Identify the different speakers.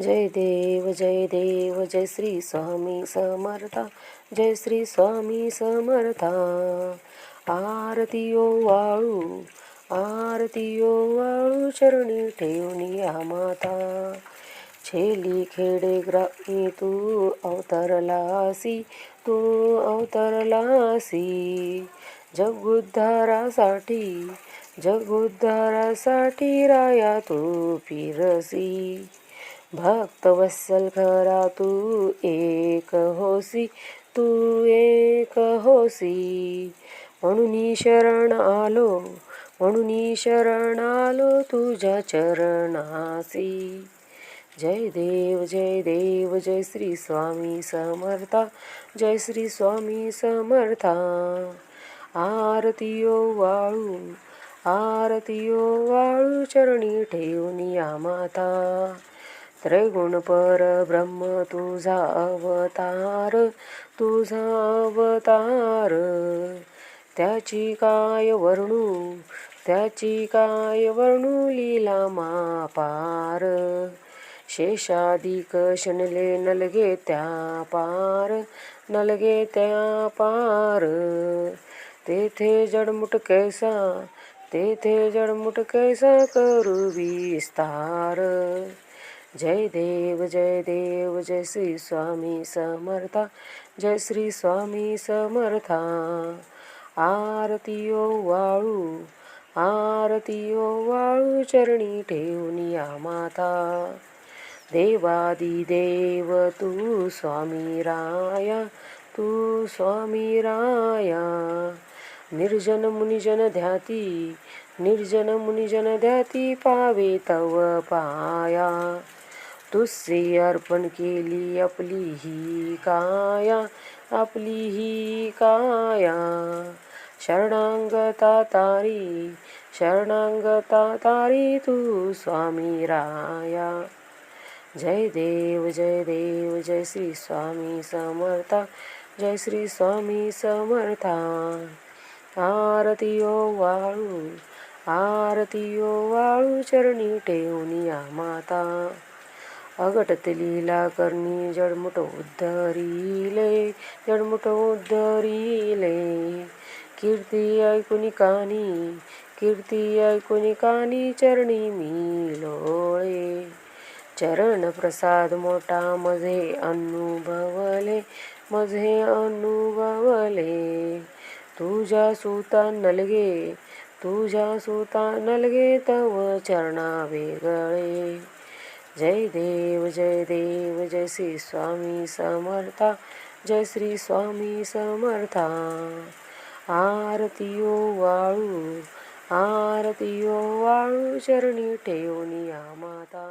Speaker 1: जय देव जय देव जय श्री स्वामी समर्था जय श्री स्वामी समर्था। आरतीयो वाळू आरतीयो वाळू चरणी ठेवणी या माता। छेली खेडे ग्रामी तू अवतरलासी तू अवतरलासी। जगुद्धारासाठी जगुद्धारासाठी राया तू फिरसी। भक्त वत्सल खरा तू एक होसी तू एक होसी. म्हणून शरण आलो म्हणून शरण आलो तुझ्या चरणासी. जय देव जय देव जय श्री स्वामी समर्था जय श्री स्वामी समर्था. आरतीयो वाळू आरतीयो वाळू चरणी ठेवून या माता. त्रैगुण पर ब्रह्म तुझा अवतार तुझा अवतार. त्याची काय वर्णू त्याची काय वर्णू लीला मापार. शेषाधिक शनले नलगे त्या पार नलगे त्या पार. तेथे जडमुट कैसा तेथे जडमुट कैसा करू विस्तार. जय देव जय देव जय श्री स्वामी समर्था जय श्री स्वामी समर्था। आरती ओ वाळू आरती ओ वाळू चरणी ठेवून या माता। देवादी देव तू स्वामी राया तू स्वामी राया। निर्जन मुनिजन ध्याती निर्जन मुनिजन ध्याती पावे तव पाया। तुझे अर्पण केली आपली ही काया आपली ही काया. शरणांगता तारी शरणांगता तारी तू स्वामी राया. जय देव जय देव जय श्री स्वामी समर्था जय श्री स्वामी समर्था. आरतीयो वाळू आरतीयो वाळू चरणी ठेवून या माता. अगटत लीला करणी जडमुट उद्धरिले जडमुट उद्धरिले. कीर्ती ऐकुनी कानी कीर्ती ऐकुनी कानी चरणी मी लोळे. चरण प्रसाद मोठा मझे अनुभवले मझे अनुभवले. तुझ्या सुता नलगे तुझ्या सुता नलगे तव चरणा वेगळे जय देव जय देव जय श्री स्वामी समर्था जय श्री स्वामी समर्था। आरतीयो वाळू आरतीयो वाळू चरणी ठेवून या माता।